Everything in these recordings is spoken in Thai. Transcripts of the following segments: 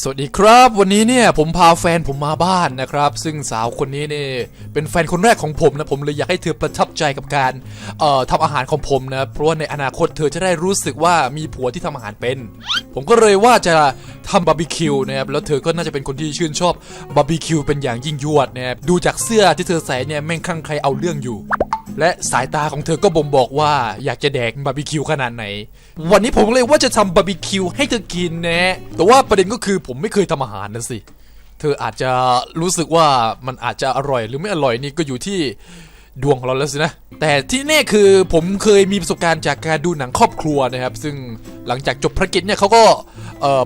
สวัสดีครับวันนี้เนี่ยผมพาแฟนผมมาบ้านนะครับ ซึ่งสาวคนนี้เนี่ยเป็นแฟนคนแรกของผมนะผมเลยอยากให้เธอประทับใจกับการเอ่อทำอาหารของผมนะเพราะว่าในอนาคตเธอจะได้รู้สึกว่ามีผัวที่ทำอาหารเป็น ผมก็เลยว่าจะทำบาร์บีคิวนะครับแล้วเธอก็น่าจะเป็นคนที่ชื่นชอบบาร์บีคิวเป็นอย่างยิ่งยวดนะครับดูจากเสื้อที่เธอใส่เนี่ยแม่งคลั่งใครเอาเรื่องอยู่ และสายตาของเธอก็บ่งบอกว่าอยากจะแดกบาร์บีคิวขนาดไหน วันนี้ผมเลยว่าจะทำบาร์บีคิวให้เธอกินนะ แต่ว่าประเด็นก็คือผมไม่เคยทำอาหารนะสิ เธออาจจะรู้สึกว่ามันอาจจะอร่อยหรือไม่อร่อยนี่ก็อยู่ที่ ดวงของเราแล้วสินะ แต่ที่แน่คือผมเคยมีประสบการณ์จากการดูหนังครอบครัวนะครับ ซึ่งหลังจากจบภารกิจเนี่ยเขาก็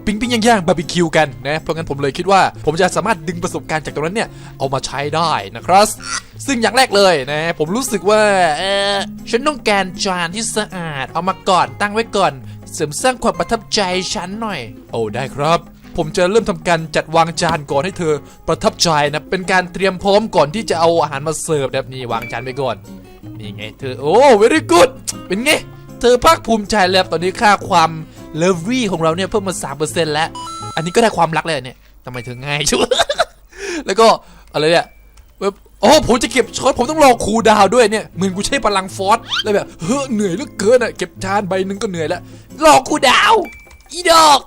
ปิ้งปิ้งย่างย่างบาร์บีคิวกันนะเพราะงั้นผมเลยคิดว่าผมจะสามารถดึงประสบการณ์จากตรงนั้นเนี่ยเอามาใช้ได้นะครับ ซึ่งอย่างแรกเลยนะผมรู้สึกว่าเออฉันต้องการจานที่สะอาด เอามาก่อนตั้งไว้ก่อน เสริมสร้างความประทับใจฉันหน่อย โอ้ได้ครับ ผมจะเริ่มทำการจัดวางจานก่อนให้เธอประทับใจนะ เป็นการเตรียมพร้อมก่อนที่จะเอาอาหารมาเสิร์ฟแบบนี้วางจานไปก่อน นี่ไงเธอ โอ้ very good เป็นไง เธอภาคภูมิใจแล้วตอนนี้ค่าความเลิฟวี่ของเราเนี่ยเพิ่มมา 3%แล้ว อันนี้ก็ได้ความรักเลยเนี่ยทำไมเธอง่ายชัวแล้วก็อะไรเนี่ยแบบโอ้ผมจะเก็บช้อนผมต้องรอครูดาวด้วยเนี่ยเหมือนกูใช้พลังฟอสแล้วแบบเฮ้อเหนื่อยเหลือเกินอะเก็บจานใบหนึงก็เหนื่อยแล้วรอครูดาว อีดอก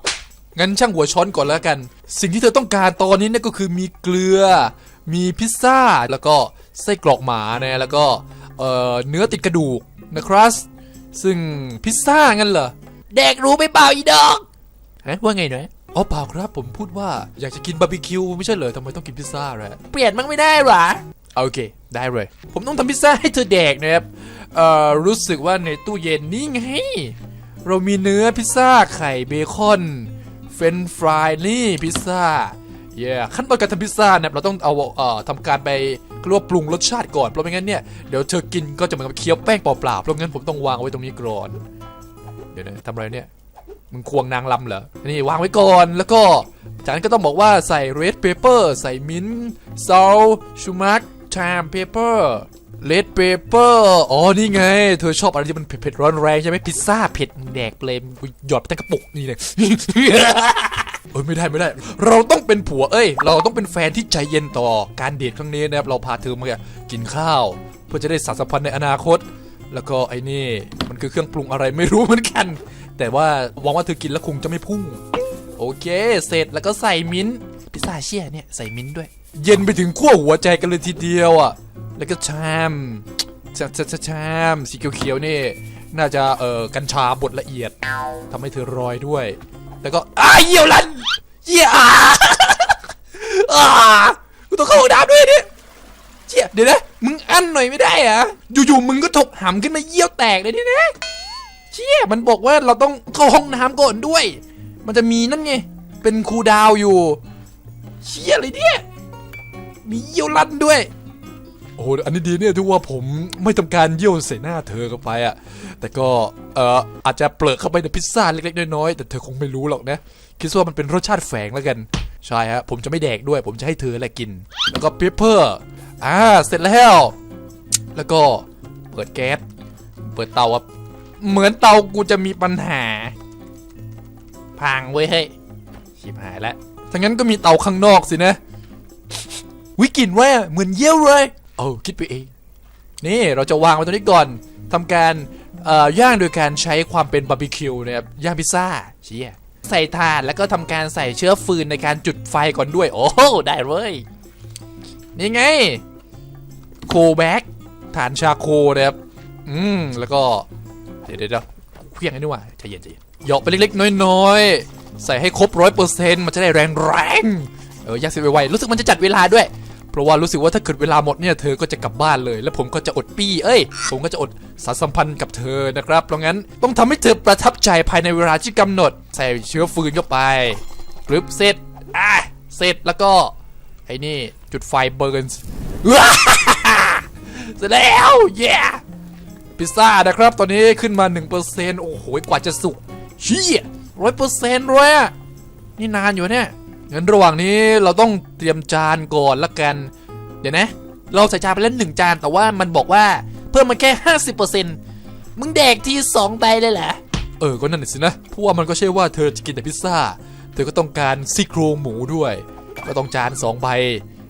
งั้นช่างหัวช้อนก่อนแล้วกัน สิ่งที่เธอต้องการตอนนี้เนี่ยก็คือมีเกลือ มีพิซซ่า แล้วก็ไส้กรอกหมานะแล้วก็เอ่อเนื้อติดกระดูกนะครับซึ่งพิซซ่างั้นเหรอแดกรู้ไปเปล่าอีดอกฮะว่าไงหน่อยอ๋อเปล่าครับผมพูดว่าอยากจะกินบาร์บีคิวไม่ใช่เหรอทำไมต้องกินพิซซ่าแหละเปลี่ยนมั้งไม่ได้หรอโอเค ได้เลย ผมต้องทำพิซซ่าให้เธอแดกนะครับเอ่อรู้สึกว่าในตู้เย็นนี่ไง เรามีเนื้อพิซซ่าไข่เบคอน เฟรนฟรายนี่พิซซ่าเย่ขั้นตอนการทำพิซซ่าเนี่ยเราต้องเอาเอ่อทำการไปเรียกว่าปรุงรสชาติก่อนเพราะไม่งั้นเนี่ยเดี๋ยวเธอกินก็จะเหมือนกับเคี้ยวแป้งเปล่าๆเพราะงั้นผมต้องวางเอาไว้ตรงนี้ก่อนเดี๋ยวนะทำอะไรเนี่ยมึงควงนางลำเหรอ นี่วางไว้ก่อน แล้วก็ จากนั้นก็ต้องบอกว่าใส่ red pepper ใส่มิ้นท์ salt sumac thyme pepper red pepper อ๋อ นี่ไง เธอชอบอะไรที่มันเผ็ดๆร้อนแรงใช่ไหมพิซซ่าเผ็ดแดกเลมหยอดไปตั้งกระปุกนี่เลยเอ้ยไม่ได้ไม่ได้ เราต้องเป็นผัวเอ้ย เราต้องเป็นแฟนที่ใจเย็นต่อการเดทครั้งนี้นะครับ เราพาเธอมากินข้าว เพื่อจะได้สานสัมพันธ์ในอนาคต แล้วก็ไอ้นี่มันคือเครื่องปรุงอะไรไม่รู้เหมือนกัน แต่ว่าหวังว่าเธอกินแล้วคงจะไม่พุ่ง โอเค เสร็จแล้วก็ใส่มิ้นท์พิซซ่าเชี่ยเนี่ยใส่มิ้นท์ด้วย เย็นไปถึงขั้วหัวใจกันเลยทีเดียวอะ แล้วก็ชามชามชามชามชมสีเขียวๆนี่ น่าจะเอ่อกัญชาบดละเอียดทำให้เธอรอยด้วย แล้วก็อ้าเยี่ยวลันเยี่ยอ่าอ่ากูต้องเข้าห้องน้ำด้วยเนี่ยเชี่ยเดี๋ยวนะมึงอั้นหน่อยไม่ได้อะอยู่ๆมึงก็ถกหำขึ้นมาเยี่ยวแตกเลยเนี่ยนะเชี่ยมันบอกว่าเราต้องเข้าห้องน้ำก่อนด้วย มันจะมีนั่นไงเป็นครูดาวอยู่ เชี่ยอะไรเนี่ย มีเยี่ยวลั่นด้วย โอ้โหอันนี้ดีเนี่ยที่ว่าผมไม่ทำการเยี่ยวใส่หน้าเธอเข้าไปอะแต่ก็เอ่ออาจจะเปลือกเข้าไปในพิซซ่าเล็กๆน้อยๆแต่เธอคงไม่รู้หรอกนะคิดว่ามันเป็นรสชาติแฝงแล้วกันใช่ฮะผมจะไม่แดกด้วย ผมจะให้เธอแหละกิน แล้วก็เปเปอร์อ่าเสร็จแล้ว แล้วก็เปิดแก๊สเปิดเตาครับเหมือนเตากูจะมีปัญหา พังเว้ยเฮ้ยชิบหายแล้วถ้างั้นก็มีเตาข้างนอกสินะ วิกลิ่นว่เหมือนเยี่ยวเลย เอาคิดไปเอง นี่เราจะวางไว้ตรงนี้ก่อนทำการย่างโดยการใช้ความเป็นบาร์บีคิวนะครับย่างพิซซ่าเชี่ยใส่ถ่านแล้วก็ทำการใส่เชื้อฟืนในการจุดไฟก่อนด้วย โอ้โหได้เลยนี่ไง โคแบ็กฐานชาโคนะครับ อืม แล้วก็ เดี๋ยวเดี๋ยวเดี๋ยวเพียงไอ้นี่ว่าใจเย็นใจเย็นหยาะไปเล็กๆ น้อยๆ ใส่ให้ครบร้อยเปอร์เซ็นต์มันจะได้แรงแรงเออยากเสร็จไวๆรู้สึกมันจะจัดเวลาด้วย เพราะว่ารู้สึกว่าถ้าเกิดเวลาหมดเนี่ยเธอก็จะกลับบ้านเลย แล้วผมก็จะอดปี้เอ้ย ผมก็จะอดสารสัมพันธ์กับเธอนะครับ เพราะงั้นต้องทำให้เธอประทับใจภายในเวลาที่กำหนด ใส่เชื้อฟืนเข้าไปปรึบเสร็จอะเสร็จแล้วก็ไอ้นี่จุดไฟเบิร์นเสร็จแล้วเย้พิซซ่านะครับ ตอนนี้ขึ้นมา 1%โอ้โห กว่าจะสุกเชี่ยร้อยเปอร์เซ็นต์เลยอะนี่นานอยู่เนี่ย งั้นระหว่างนี้เราต้องเตรียมจานก่อนละกัน เดี๋ยวนะ เราใส่จานไปแล้วหนึ่งจาน แต่ว่ามันบอกว่าเพิ่มมาแค่ 50%มึงแดกทีสองใบเลยเหรอเออ ก็นั่นสินะเพราะว่ามันก็ใช่ว่าเธอจะกินแต่พิซซ่า เธอก็ต้องการซี่โครงหมูด้วย ก็ต้องจานสองใบ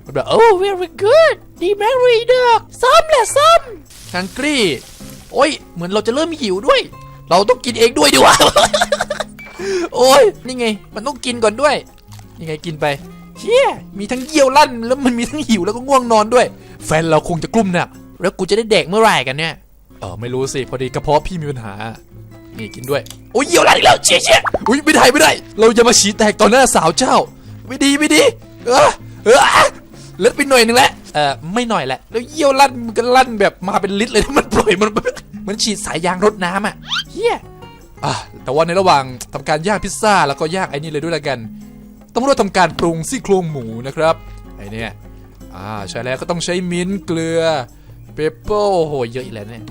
มันแบบโอ้ very good ดีแมรีเดอร์ซ้ำแหละซ้ำฮังกี้โอ้ย เหมือนเราจะเริ่มหิวด้วย เราต้องกินเองด้วยดีกว่า โอ้ย นี่ไง มันต้องกินก่อนด้วย นี่ไงกินไปเชี่ยมีทั้งเยี่ยวลั่นแล้วมันมีทั้งหิวแล้วก็ง่วงนอนด้วย แฟนเราคงจะกลุ้มหนักแล้วกูจะได้เด็กเมื่อไหร่กันเนี่ยเออไม่รู้สิพอดีกระเพาะพี่มีปัญหานี่กินด้วยโอ้ยเยี่ยวลั่นอีกแล้วเชี่ยเชี่ยอุ้ยไม่ได้ไม่ได้ เราจะมาฉี่แตกต่อหน้าสาวเจ้า ไม่ดีไม่ดีเออเออเล็ดไปหน่อยหนึงแล้วเออไม่หน่อยแหละแล้วเยี่ยวลั่นมันก็ลั่นแบบมาเป็นลิตรเลยนะมันปล่อยมันเหมันฉีดสายยางรดน้ำอะเฮียอะแต่ว่าในระหว่างทำการย่างพิซซ่าแล้วก็ย่างไอ้นี่เลยด้วยละกัน ต้องรู้ทำการปรุงซี่โครงหมูนะครับไอเนี่ยอ่าใช่แล้วก็ต้องใช้มิ้นเกลือเปปเปอร์โอ้โหเยอะอีกแล้วเนี่ย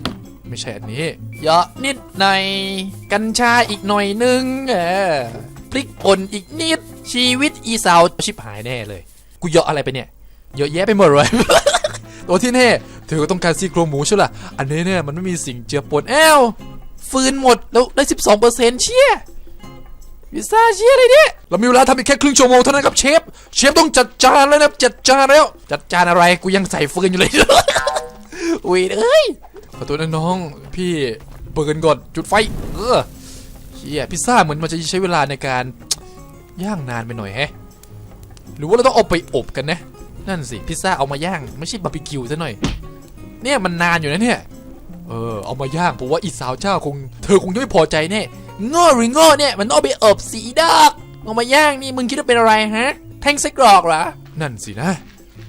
ไม่ใช่อันนี้ เยอะนิดหน่อยกัญชาอีกหน่อยนึงเออพริกป่นอีกนิดชีวิตอีสาวชิบหายแน่เลย กูเยอะอะไรไปเนี่ย เยอะแยะไปหมดเลยตัวที่แน่เธอก็ต้องการซี่โครงหมูใช่ล่ะอันนี้เนี่ยมันไม่มีสิ่งเจือปนแอวฟืนหมดแล้วได้ 12เปอร์เซ็นต์เชี่ย พิซซ่าเชี่ยอะไรเนี่ยเรามีเวลาทำอีกแค่ครึ่งชั่วโมงเท่านั้นครับเชฟ เชฟต้องจัดจานแล้วนะจัดจานแล้ว จัดจานอะไรกูยังใส่ฟืนอยู่เลย อุ้ยเอ้ยขอตัวนะน้องพี่เปิดกันก่อนจุดไฟ เออเชี่ยพิซซ่าเหมือนมันจะใช้เวลาในการย่างนานไปหน่อยแฮะหรือว่าเราต้องเอาไปอบกันนะ นั่นสิพิซซ่าเอามาย่างไม่ใช่บาร์บีคิวซะหน่อย เนี่ยมันนานอยู่นะเนี่ย เออเอามาย่างผมว่าอีสาวเจ้าคงเธอคงจะไม่พอใจแน่ ง้อหรือง้อเนี่ยมันต้องเอาไปอบสีดอกเอามาย่างนี่มึงคิดว่าเป็นอะไรฮะ แท่งไส้กรอกเหรอ นั่นสินะ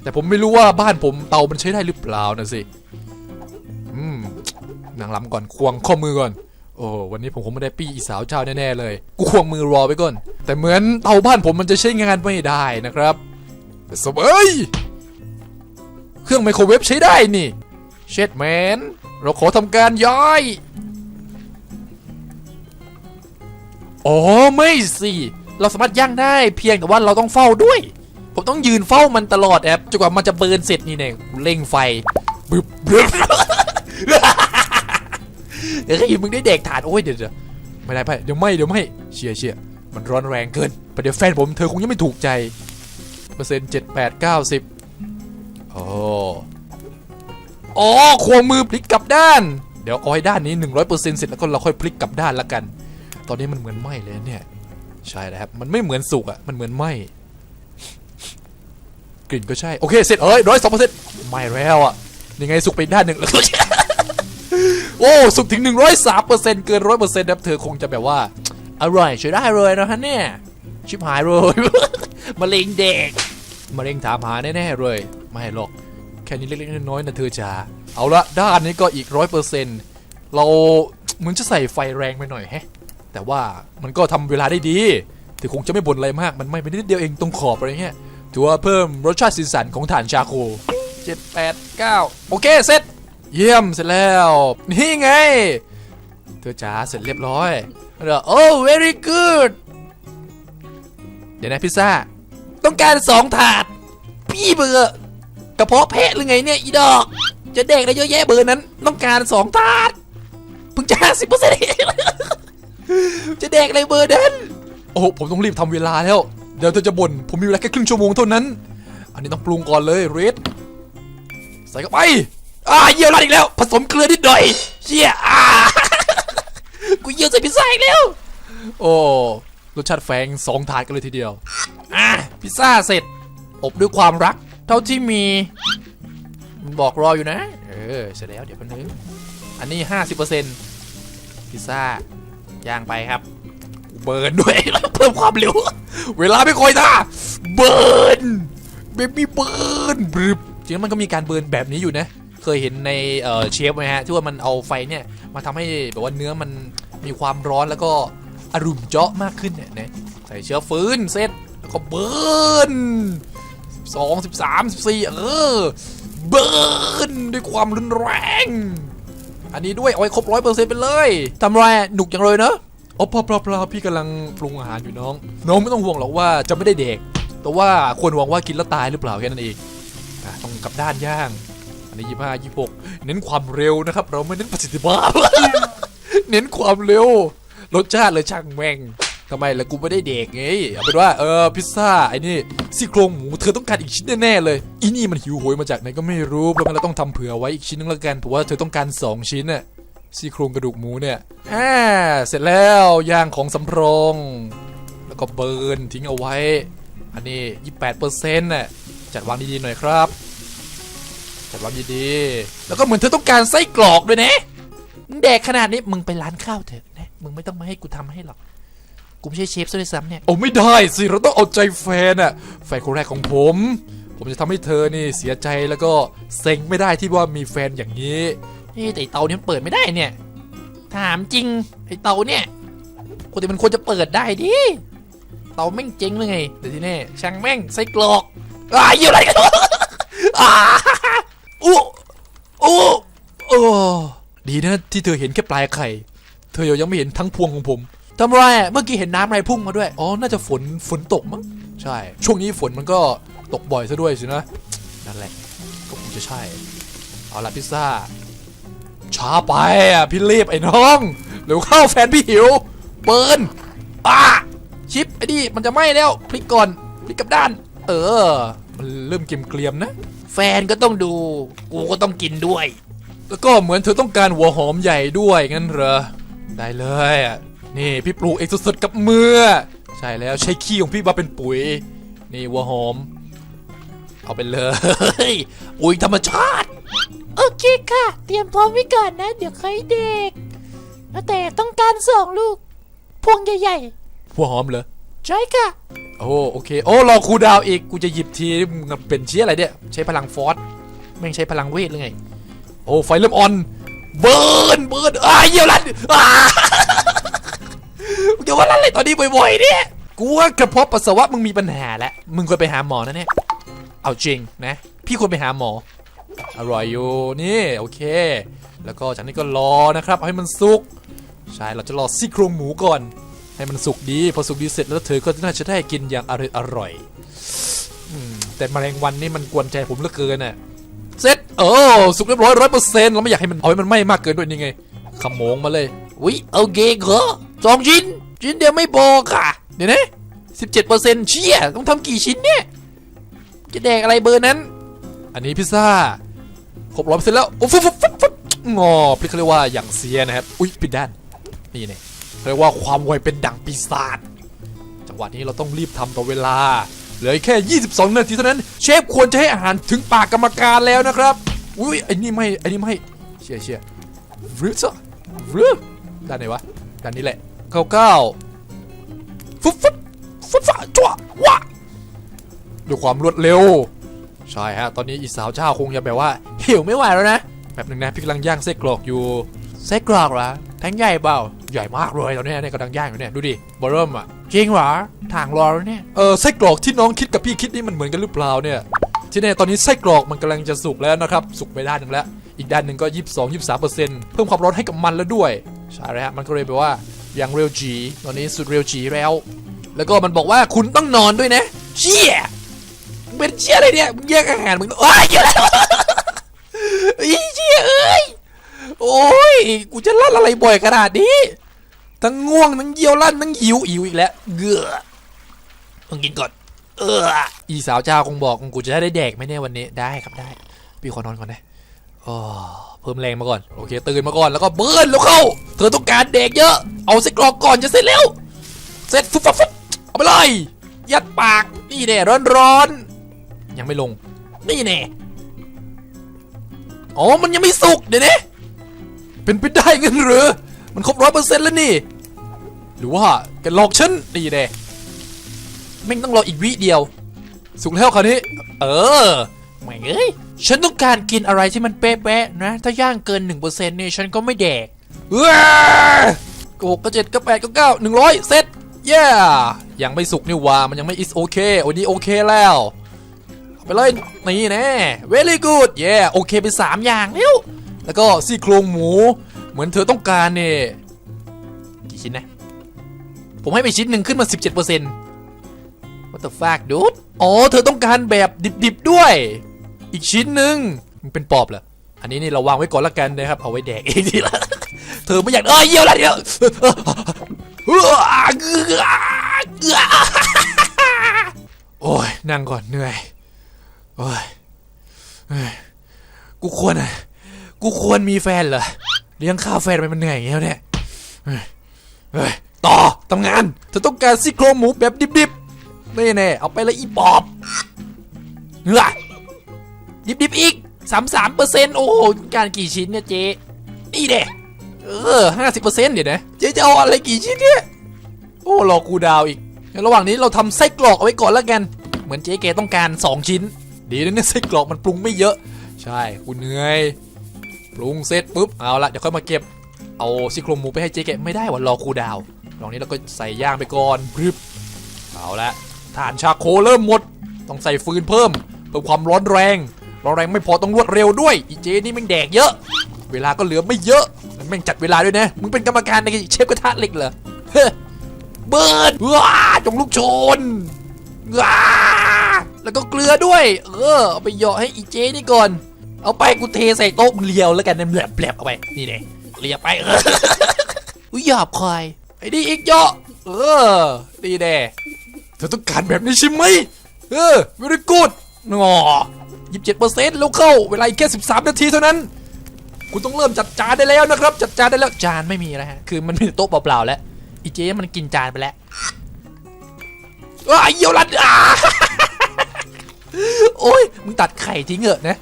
แต่ผมไม่รู้ว่าบ้านผมเตามันใช้ได้หรือเปล่านะสิอืมนางลำก่อนควงข้อมือก่อน โอ้วันนี้ผมคงไม่ได้ปี้อีสาวเจ้าแน่ๆเลย กูควงมือรอไปก่อน แต่เหมือนเตาบ้านผมมันจะใช้งานไม่ได้นะครับแต่สบเอ้ยเครื่องไมโครเวฟใช้ได้นี่เช็ดแมนเราขอทำการย้าย อ๋อไม่สิเราสามารถย่างได้เพียงแต่ว่าเราต้องเฝ้าด้วย ผมต้องยืนเฝ้ามันตลอดแอบจนกว่ามันจะเบิร์นเสร็จนี่เนี่ยเร่งไฟบึบบึบเดี๋ยวมึงได้เด็กถาดโอ้ยเดี๋ยวเดี๋ยวไม่ได้ไปเดี๋ยวไม่เดี๋ยวไม่เชียเชียมันร้อนแรงเกินประเดี๋ยวแฟนผมเธอคงยังไม่ถูกใจเปอร์เซ็นต์เจ็ดแปดเก้าสิบโอ้อ๋อควงมือพลิกกลับด้าน เดี๋ยวเอาให้ด้านนี้100%เสร็จแล้วก็เราค่อยพลิกกลับด้านละกัน ตอนนี้มันเหมือนไหมเลยเนี่ยใช่แล้วครับ มันไม่เหมือนสุกอะ่ะ มันเหมือนไหมกลิ่นก็ใช่ โอเค เสร็จเอ้ยร้อยสองเปอร์เซ็นต์ไม่แล้วอะ่ะ ยังไงสุกไปด้านหนึ่งโอ้ สุกถึง103เปอร์เซ็นต์เกินร้อยเปอร์เซ็นต์ครับเธอคงจะแบบว่า อร่อยใช้ได้เลยนะฮะเนี่ย ชิบหายเลยมะเร็งเด็กมะเร็งถามหาแน่ๆเลย ไม่หรอก แค่นี้เล็กๆน้อยๆนะเธอจ๋าเอาละด้านนี้ก็อีกร้อยเปอร์เซ็นต์เราเหมือนจะใส่ไฟแรงไปหน่อยแฮะ แต่ว่ามันก็ทำเวลาได้ดีแต่คงจะไม่บ่นอะไรมาก มันไม่ไปนิดเดียวเองตรงขอบอะไรเงี้ย ถือว่าเพิ่มรสชาติสีสันของถานชาโคเจ็ดแปดเก้าโอเค เสร็จ เยี่ยมเสร็จแล้ว นี่ไง เธอจ๋าเสร็จเรียบร้อยแล้วโอ้ very good เดี๋ยวนะพิซซ่า ต้องการสองถาด พี่เบื่อกระเพาะแพะหรือไงเนี่ยอีดอก จะเด็กได้เยอะแยะเบอร์นั้น ต้องการสองถาดเพิ่งจะห้าสิบเปอร์เซ็นต์ จะเด็กอะไรเบอร์นั้นโอ้โหผมต้องรีบทำเวลาแล้ว เดี๋ยวเธอจะบ่นผมมีเวลาแค่ครึ่งชั่วโมงเท่านั้น อันนี้ต้องปรุงก่อนเลยเรดใส่เข้าไปอ่าเยี่ยวราดอีกแล้ว ผสมเกลือนิดหน่อยเชี่ยอ่ากูเยี่ยวใส่พิซซ่าอีกแล้ว โอ้รสชาติแฝงสองถาดกันเลยทีเดียวอะพิซซ่าเสร็จ อบด้วยความรัก เท่าที่มีมันบอกรออยู่นะ เออ เสร็จแล้วเดี๋ยวแป๊บนึงอันนี้50%พิซซ่า ย่างไปครับ เบิร์นด้วยเพิ่มความเร็ว เวลาไม่ค่อยท่าเบิร์นเบบี้เบิร์นบรึบจริงๆมันก็มีการเบิร์นแบบนี้อยู่นะ เคยเห็นในเชฟไหมฮะที่ว่ามันเอาไฟเนี่ยมาทำให้แบบว่าเนื้อมันมีความร้อนแล้วก็อารมณ์เจาะมากขึ้นเนี่ยนะใส่เชื้อฟืนเสร็จแล้วก็เบิร์นสองสิบสามสิบสี่เออเบิร์นด้วยความรุนแรง อันนี้ด้วยเอาไว้ครบร้อยเปอร์เซ็นต์ไปเลยทำไรอะหนุกจังเลยเนอะอ๋อเปล่าเปล่าเปล่าพี่กำลังปรุงอาหารอยู่น้อง น้องไม่ต้องห่วงหรอกว่าจะไม่ได้เด็ก แต่ว่าควรหวังว่ากินแล้วตายหรือเปล่าแค่นั้นเองอะต้องกลับด้านย่าง อันนี้ยี่ห้ายี่หกเน้นความเร็วนะครับ เราไม่เน้นประสิทธิภาพ เน้นความเร็ว รสชาติเลยช่างแม่ง ทำไมล่ะกูไม่ได้เด็กไงเอาเป็นว่าเออพิซซ่าไอ้นี่ซี่โครงหมูเธอต้องการอีกชิ้นแน่ๆเลยอีนี่มันหิวโหยมาจากไหนก็ไม่รู้เพราะงั้นเราต้องทำเผื่อไว้อีกชิ้นนึงแล้วกันเพราะว่าเธอต้องการสองชิ้นน่ะซี่โครงกระดูกหมูเนี่ยอ่าเสร็จแล้วย่างของสำรองแล้วก็เบิร์นทิ้งเอาไว้ อันนี้ 28%น่ะจัดวางดีๆหน่อยครับ จัดวางดีๆแล้วก็เหมือนเธอต้องการไส้กรอกด้วยนะแดกขนาดนี้มึงไปร้านข้าวเถอะนะมึงไม่ต้องมาให้กูทำให้หรอก กูไม่ใช่เชฟซะด้วยซ้ำเนี่ย โอ้ไม่ได้สิ เราต้องเอาใจแฟนอะแฟนคนแรกของผม ผมจะทำให้เธอนี่เสียใจแล้วก็เซ็งไม่ได้ที่ว่ามีแฟนอย่างนี้นี่แต่ไอ้เตาเนี่ยมันเปิดไม่ได้เนี่ย ถามจริงไอ้เตาเนี่ยปกติมันควรจะเปิดได้ดิ เตาแม่งเจ๊งเลยไงแต่ที่นี่ช่างแม่งไส้กรอกอ่าเหี้ยอะไรกันวะอ่าอู้อู้โอ้ดีนะที่เธอเห็นแค่ปลายไข่ เธอยังไม่เห็นทั้งพวงของผม ทำไรเมื่อกี้เห็นน้ำอะไรพุ่งมาด้วย อ๋อ น่าจะฝน ฝนตกมั้ง ใช่ ช่วงนี้ฝนมันก็ตกบ่อยซะด้วยสินะ นั่นแหละ ก็คงจะใช่ เอาละพิซซ่า ช้าไปอะ พี่รีบไอ้น้อง เร็วเข้าแฟนพี่หิวเบิร์นอะชิปไอ้นี่มันจะไหม้แล้ว พลิกก่อน พลิกกลับด้าน เออ มันเริ่มเกมเกลียมๆนะ แฟนก็ต้องดู กูก็ต้องกินด้วย แล้วก็เหมือนเธอต้องการหัวหอมใหญ่ด้วยงั้นเหรอ ได้เลยอะ นี่พี่ปลูกเองสดๆกับมือ ใช่แล้วใช้ขี้ของพี่มาเป็นปุ๋ย นี่หัวหอม เอาไปเลย ปุ๋ยธรรมชาติ โอเคค่ะ เตรียมพร้อมไว้ก่อนนะ เดี๋ยวใครเด็กแล้วแต่ต้องการสองลูก พวงใหญ่หัวหอมเหรอๆใช่ค่ะ โอ้โอเค โอ้รอครูลดาวน์อีก กูจะหยิบทีมึงเป็นเชี่ยอะไรเนี่ย ใช้พลังฟอสแม่งใช้พลังเวทหรือไง โอ้ไฟเริ่มออน เบิร์นเบิร์นอ้าเยี่ยวลันอ้า มึงจะว่าลันอะไรตอนนี้บ่อยๆเนี่ยกูว่ากระเพาะปัสสาวะมึงมีปัญหาแล้วมึงควรไปหาหมอนะเนี่ย เอาจริงนะ พี่ควรไปหาหมอ อร่อยอยู่นี่โอเค แล้วก็จากนี้ก็รอนะครับเอาให้มันสุก ใช่เราจะรอซี่โครงหมูก่อน ให้มันสุกดี พอสุกดีเสร็จแล้วเธอก็น่าจะได้กินอย่างอร่อยอร่อยอืมแต่แมลงวันนี่มันกวนใจผมเหลือเกินน่ะ เสร็จเออสุกเรียบร้อยร้อยเปอร์เซ็นต์เราไม่อยากให้มันเอาให้มันไหม้มากเกินด้วยนี่ไงขโมงมาเลยวิโอเคเหรอ สองชิ้น ชิ้นเดียวไม่พอค่ะ เดี๋ยวนะสิบเจ็ดเปอร์เซ็นต์เชี่ยต้องทำกี่ชิ้นเนี่ย จะแดกอะไรเบอร์นั้น อันนี้พิซซ่าครบร้อยเปอร์เซ็นต์แล้วโอ้ฟุ๊บฟุ๊บฟุ๊บฟุ๊บงอพลิกเขาเรียกว่าอย่างเสียนะครับ อุ้ยปิดด้าน นี่เนี่ยเขาเรียกว่าความไวเป็นดั่งปีศาจจังหวะนี้เราต้องรีบทำต่อเวลา เหลืออีกแค่ 22 นาทีเท่านั้น เชฟควรจะให้อาหารถึงปากกรรมการแล้วนะครับ อุ้ยไอ้นี่ไม่ไอ้นี่ไม่เชียเชียร์วรึซะรึด้านไหนวะด้านนี้แหละ เก้าเก้าฟุ๊บฟุ๊บฟุ๊บฟะจั่ววะด้วยความรวดเร็ว ใช่ฮะ ตอนนี้อีสาวเจ้าคงจะแบบว่า หิวไม่ไหวแล้วนะแป๊บหนึงนะพี่กำลังย่างไส้กรอกอยู่ไส้กรอกเหรอแท่งใหญ่เปล่าใหญ่มากเลยตอนนี้เนี่ยกำลังย่างอยู่เนี่ยดูดิบอร์เริ่มอะจริงเหรอถางรอแล้วเนี่ยเออไส้กรอกที่น้องคิดกับพี่คิดนี่มันเหมือนกันหรือเปล่าเนี่ยที่เนี่ยตอนนี้ไส้กรอกมันกำลังจะสุกแล้วนะครับสุกไปด้านหนึ่งแล้ว อีกด้านหนึ่งก็ 22 23เปอร์เซ็นต์เพิ่มความร้อนให้กับมันแล้วด้วยใช่แล้วฮะมันก็เลยแปลว่า อย่างเรียวจีตอนนี้สุดเรียวจีแล้ว แล้วก็มันบอกว่าคุณต้องนอนด้วยนะเชี่ยเป็นเชี่ยอะไรเนี่ยแยกอาหารมึงอ้ยเยอะไรวะอีเชี่ยเอ้ยโอ้ยกูจะลั่นอะไรบ่อยขนาดนี้ทั้งง่วงทั้งเยี่ยวลั่นทั้งหิวหิวอีกแล้วเกือมึงกินก่อนเอออีสาวเจ้าคงบอกกูจะได้แดกไหมเนี่ยวันนี้ได้ครับได้พี่ขอนอนก่อนนะอ๋อ เพิ่มแรงมาก่อน โอเค ตื่นมาก่อน แล้วก็เบิร์นแล้วเข้า เธอต้องการเด็กเยอะ เอาสิกรอกก่อนจะเสร็จแล้ว เสร็จฟุบฟับฟุบเอาไปเลย ยัดปาก นี่แน่ร้อนร้อนๆยังไม่ลง นี่แน่ อ๋อ มันยังไม่สุกเดี๋ยวนี้เป็นไปได้เงินหรือ มันครบร้อยเปอร์เซ็นต์แล้วนี่ หรือว่าแกหลอกฉันดีเด้แม่ต้องรออีกวิเดียว สุกแล้วคราวนี้ เออ แม่งเอ้ยฉันต้องการกินอะไรที่มันเป๊ะๆนะ ถ้าย่างเกิน1%เนี่ยฉันก็ไม่แดกเอ้ยก็หกก็เจ็ดก็แปดก็เก้าหนึ่งร้อยเสร็จเย้ยังไม่สุกนี่หว่ามันยังไม่ is okay โอ้นี่โอเคแล้วเอาไปเลยนี่แน่ very good เย้โอเคไปสามอย่างแล้วแล้วก็ซี่โครงหมู เหมือนเธอต้องการเนี่ยกี่ชิ้นนะ ผมให้ไปชิ้นหนึ่งขึ้นมา 17% What the fuck dude อ๋อ เธอต้องการแบบดิบๆด้วย อีกชิ้นหนึ่งมันเป็นปอบเหรออันนี้นี่เราวางไว้ก่อนละกันนะครับเอาไว้แดกเองทีละเธอไม่อยากเอ้ยเยี่ยวอะไรเนี่ยเอื้อเอื้อเอื้อโอ้ยนั่งก่อนเหนื่อยโอ้ยเฮ้กูควรอะกูควรมีแฟนเหรอเลี้ยงข้าวแฟนไมมันเหนื่อยอย่างเงี้ยเนี่ยเฮ้ยเฮ้ยต่อทำงานเธอต้องการซี่โครงหมูแบบดิบๆนี่แน่เอาไปเลยอีปอบเฮ้ย ดิบๆอีกสามสามเปอร์เซ็นต์โอ้โหการกี่ชิ้นเนี่ยเจ๊นี่เด้เออห้าสิบเปอร์เซ็นต์เดี๋ยวนะเจ๊จะเอาอะไรกี่ชิ้นเนี่ยโอ้รอกูดาวอีกงั้นระหว่างนี้เราทำไส้กรอกเอาไว้ก่อนแล้วกัน เหมือนเจ๊แกต้องการ2ชิ้น ดีนะเนี่ยไส้กรอกมันปรุงไม่เยอะ ใช่กูเหนื่อยปรุงเสร็จปุ๊บเอาละเดี๋ยวค่อยมาเก็บเอาซี่โครงหมูไปให้เจ๊แกไม่ได้ว่ารอกูดาวลองนี้เราก็ใส่ย่างไปก่อนพรึบเอาละฐานชาโคเริ่มหมด ต้องใส่ฟืนเพิ่มเพิ่มความร้อนแรง เร้อนแรงไม่พอต้องรวดเร็วด้วยอีเจนี่แม่งแดกเยอะ เวลาก็เหลือไม่เยอะแม่งจัดเวลาด้วยนะมึงเป็นกรรมการในเชฟกระทะเหล็กเหรอเฮ้เบิร์ดว้าจงลูกชนว้าแล้วก็เกลือด้วย เออเอาไปเหยาะให้อีเจนี่ก่อน เอาไปกูเทใส่โต๊ะมึงเลียวแล้วกันนะแหลบแหลบเอาไปนี่ไงเลียไปเอออุ้ยหยาบคายไอ้นี่อีกเหยาะเออดีแน่เธอต้องการแบบนี้ใช่ไหมเออ very good งอ ยี่สิบเจ็ดเปอร์เซ็นต์แล้วเข้าเวลาแค่สิบสามนาทีเท่านั้น คุณต้องเริ่มจัดจานได้แล้วนะครับ จัดจานได้แล้วจานไม่มีแล้วฮะคือมันมีโต๊ะเปล่าๆแล้วอีเจมันกินจานไปแล้วว้ายเยี่ยวรัดอ่าโอ้ยมึงตัดไข่ทิ้งเหอะนะ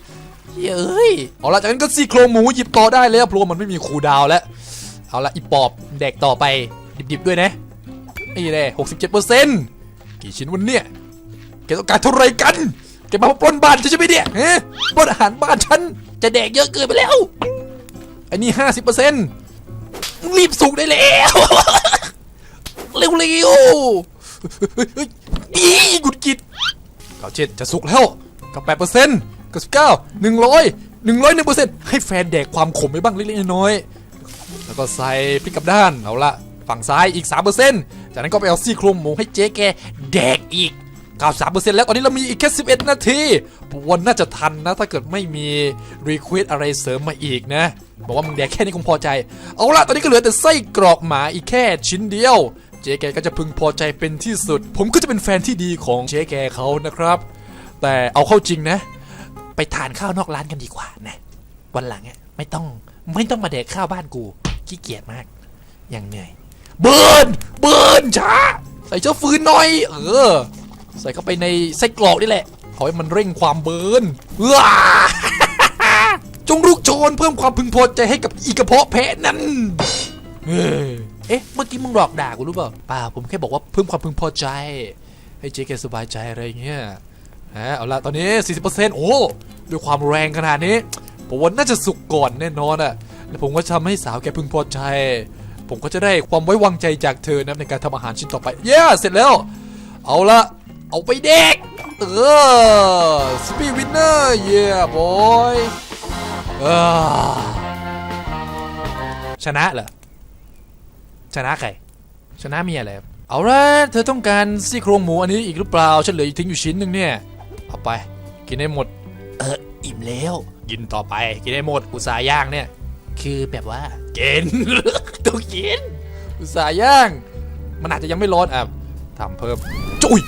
เย้ยเอาละจากนั้นก็ซี่โครงหมูหยิบต่อได้แล้วเพราะว่ามันไม่มีคูดาวแล้วเอาละอีปอบแดกต่อไปดิบๆด้วยนะนี่แน่หกสิบเจ็ดเปอร์เซ็นต์กี่ชิ้นวันเนี่ยแกต้องการเท่าไหรกัน แกมาปล้นบ้านฉันใช่ไหมเนี่ยฮะปล้นอาหารบ้านฉันจะแดกเยอะเกินไปแล้วอันนี้ห้าสิบเปอร์เซ็นต์รีบสุกได้แล้ว เร็วเร็วๆอีกุดกิดเก้าเจ็ดจะสุกแล้วกับแปดเปอร์เซ็นต์กับสิบเก้าหนึ่งร้อยหนึ่งร้อยหนึ่งเปอร์เซ็นต์ให้แฟนแดกความขมไปบ้างเล็กๆน้อยๆแล้วก็ใส่พริกกับด้านเอาละฝั่งซ้ายอีกสามเปอร์เซ็นต์จากนั้นก็ไปเอาซี่โครงหมูให้เจ๊แกแดกอีก 93%แล้วตอนนี้เรามีอีกแค่ 11 นาทีว่าน่าจะทันนะ ถ้าเกิดไม่มีรีเควสอะไรเสริมมาอีกนะ บอกว่ามึงแดกแค่นี้คงพอใจ เอาละตอนนี้ก็เหลือแต่ไส้กรอกหมาอีกแค่ชิ้นเดียว เจ๊แกก็จะพึงพอใจเป็นที่สุด ผมก็จะเป็นแฟนที่ดีของเจ๊แกเขานะครับ แต่เอาเข้าจริงนะ ไปทานข้าวนอกร้านกันดีกว่านะ วันหลังอะไม่ต้องไม่ต้องมาแดกข้าวบ้านกูขี้เกียจมาก อย่างเหนื่อย เบิร์นเบิร์นช้าใส่เจ้าฟืนหน่อย เออ ใส่เข้าไปในไส้กรอกนี่แหละ ขอให้มันเร่งความเบิร์นว้าจงลุกโชนเพิ่มความพึงพอใจให้กับอีกระเพาะแพะนั้นเอ๊ะ เมื่อกี้มึงหลอกด่ากูรู้เปล่าป่าผมแค่บอกว่าเพิ่มความพึงพอใจ ให้เจ๊แกสบายใจอะไรเงี้ยฮะเอาละตอนนี้ 40%โอ้ด้วยความแรงขนาดนี้ผมว่าน่าจะสุกก่อนแน่นอนอะแล้วผมก็ทำให้สาวแกพึงพอใจ ผมก็จะได้ความไว้วางใจจากเธอนะในการทำอาหารชิ้นต่อไป เย้เสร็จแล้ว เอาละ เอาไปเด็ก เออสปีวินเนอร์เย้บอยเออชนะเหรอ ชนะใคร ชนะเมียอะไรครับเอาละเธอต้องการซี่โครงหมูอันนี้อีกหรือเปล่า ฉันเหลืออีกทิ้งอยู่ชิ้นหนึ่งเนี่ย เอาไป กินให้หมด เออ อิ่มแล้ว กินต่อไป กินให้หมด อุตส่าห์ย่างเนี่ย คือแบบว่า กินต้องกิน อุตส่าห์ย่าง มันอาจจะยังไม่ร้อนอะทำเพิ่มจุย